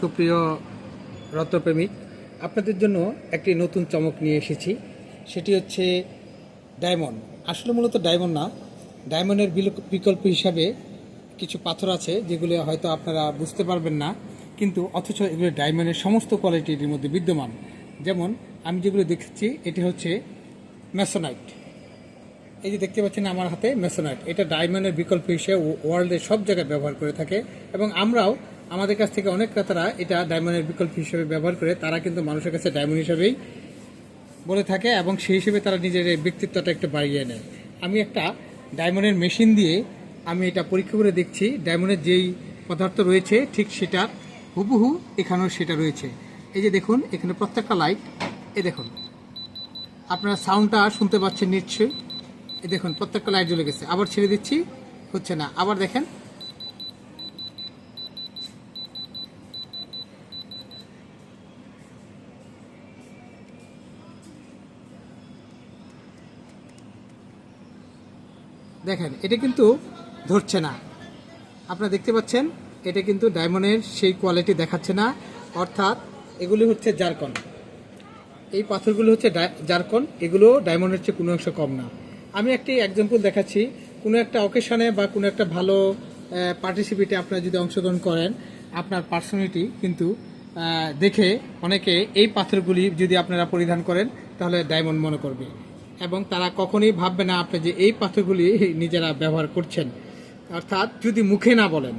সুপ্রিয় রত্নপ্রেমিক, আপনাদের জন্য একটি নতুন চমক নিয়ে এসেছি। সেটি হচ্ছে ডায়মন্ড। আসলে মূলত ডায়মন্ড না, ডায়মন্ডের বিকল্প হিসাবে কিছু পাথর আছে যেগুলো হয়তো আপনারা বুঝতে পারবেন না, কিন্তু অথচ এগুলো ডায়মন্ডের সমস্ত কোয়ালিটির মধ্যে বিদ্যমান। যেমন আমি যেগুলো দেখেছি, এটি হচ্ছে ম্যাসোনাইট। এই যে দেখতে পাচ্ছেন আমার হাতে মেসোনাইট এটা ডায়মন্ডের বিকল্প হিসেবে ওয়ার্ল্ডের সব জায়গায় ব্যবহার করে থাকে এবং আমরাও আমাদের কাছ থেকে অনেক ক্রেতারা এটা ডায়মন্ডের বিকল্প হিসেবে ব্যবহার করে, তারা কিন্তু মানুষের কাছে ডায়মন্ড হিসেবেই বলে থাকে এবং সেই হিসেবে তারা নিজের ব্যক্তিত্বটা একটু বাড়িয়ে নেয়। আমি একটা ডায়মন্ডের মেশিন দিয়ে আমি এটা পরীক্ষা করে দেখছি, ডায়মন্ডের যেই পদার্থ রয়েছে ঠিক সেটা হুবহু এখানেও সেটা রয়েছে। এই যে দেখুন, এখানে প্রত্যেকটা লাইট এ দেখুন। আপনারা সাউন্ডটা শুনতে পাচ্ছেন নিশ্চয়ই। এ দেখুন, প্রত্যেকটা লাইট জ্বলে গেছে। আবার ছেড়ে দিচ্ছি, হচ্ছে না। আবার দেখেন দেখেন, এটা কিন্তু ধরছে না। আপনারা দেখতে পাচ্ছেন, এটা কিন্তু ডায়মন্ডের সেই কোয়ালিটি দেখাচ্ছে না। অর্থাৎ এগুলি হচ্ছে জারকন। এই পাথরগুলো হচ্ছে জারকন, এগুলো ডায়মন্ডের চেয়ে কোনো অংশ কম না। আমি একটি এক্সাম্পল দেখাচ্ছি। কোনো একটা অকেশনে বা কোনো একটা ভালো পার্টিসিপেটে আপনারা যদি অংশগ্রহণ করেন, আপনার পার্সোনালিটি কিন্তু দেখে অনেকে এই পাথরগুলি যদি আপনারা পরিধান করেন, তাহলে ডায়মন্ড মনে করবে। এবং তারা কখনোই ভাববে না আপনি যে এই পাথরগুলি নিজেরা ব্যবহার করছেন। অর্থাৎ যদি মুখে না বলেন,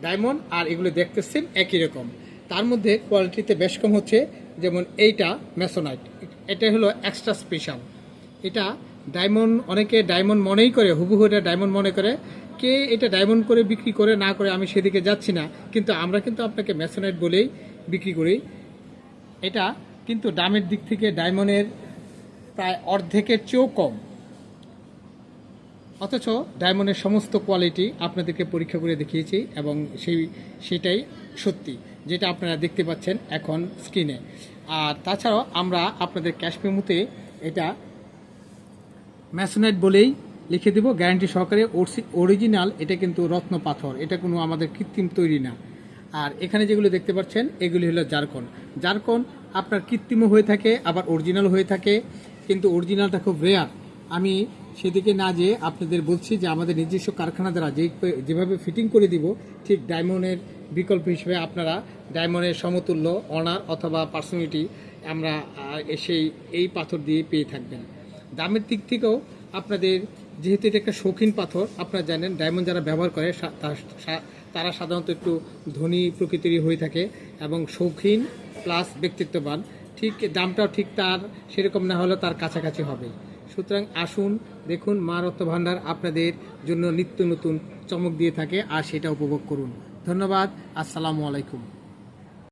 ডায়মন্ড আর এগুলো দেখতেছেন একই রকম। তার মধ্যে কোয়ালিটিতে বেশ কম হচ্ছে, যেমন এইটা ম্যাসোনাইট। এটা হলো এক্সট্রা স্পেশাল। এটা ডায়মন্ড, অনেকে ডায়মন্ড মনেই করে, হুবহু এটা ডায়মন্ড মনে করে। কে এটা ডায়মন্ড করে বিক্রি করে না করে আমি সেদিকে যাচ্ছি না। কিন্তু আমরা কিন্তু আপনাকে ম্যাসোনাইট বলেই বিক্রি করি। এটা কিন্তু দামের দিক থেকে ডায়মন্ডের প্রায় অর্ধেকের চেয়েও কম। অথচ ডায়মন্ডের সমস্ত কোয়ালিটি আপনাদেরকে পরীক্ষা করে দেখিয়েছি এবং সেই, সেটাই সত্যি, যেটা আপনারা দেখতে পাচ্ছেন এখন স্ক্রিনে। আর তাছাড়াও আমরা আপনাদের ক্যাশ মেমোতে এটা ম্যাসোনাইট বলেই লিখে দেব, গ্যারান্টি সহকারে অরিজিনাল, এটা কিন্তু রত্ন পাথর, এটা কোনো আমাদের কৃত্রিম তৈরি না। আর এখানে যেগুলো দেখতে পাচ্ছেন, এগুলি হলো জারকন। জারকন আপনার কৃত্রিমও হয়ে থাকে, আবার অরিজিনাল হয়ে থাকে। কিন্তু অরিজিনালটা খুব রেয়ার আমি সেদিকে না যেয়ে আপনাদের বলছি যে আমাদের নিজস্ব কারখানা দ্বারা যে যেভাবে ফিটিং করে দিব, ঠিক ডায়মন্ডের বিকল্প হিসেবে আপনারা ডায়মন্ডের সমতুল্য অনার অথবা পার্সোনালিটি আমরা সেই, এই পাথর দিয়ে পেয়ে থাকবেন। দামের দিক থেকেও আপনাদের, যেহেতু এটা একটা শৌখিন পাথর, আপনারা জানেন ডায়মন্ড যারা ব্যবহার করে তারা সাধারণত একটু ধনী প্রকৃতিরই হয়ে থাকে এবং শৌখিন প্লাস ব্যক্তিত্ববান। ঠিক দামটাও ঠিক তার, সেরকম না হলেও তার কাছাকাছি হবে। সুতরাং আসুন, দেখুন মা রত্ন ভাণ্ডার আপনাদের জন্য নিত্য নতুন চমক দিয়ে থাকে, আর সেটা উপভোগ করুন। ধন্যবাদ, আসসালামু আলাইকুম।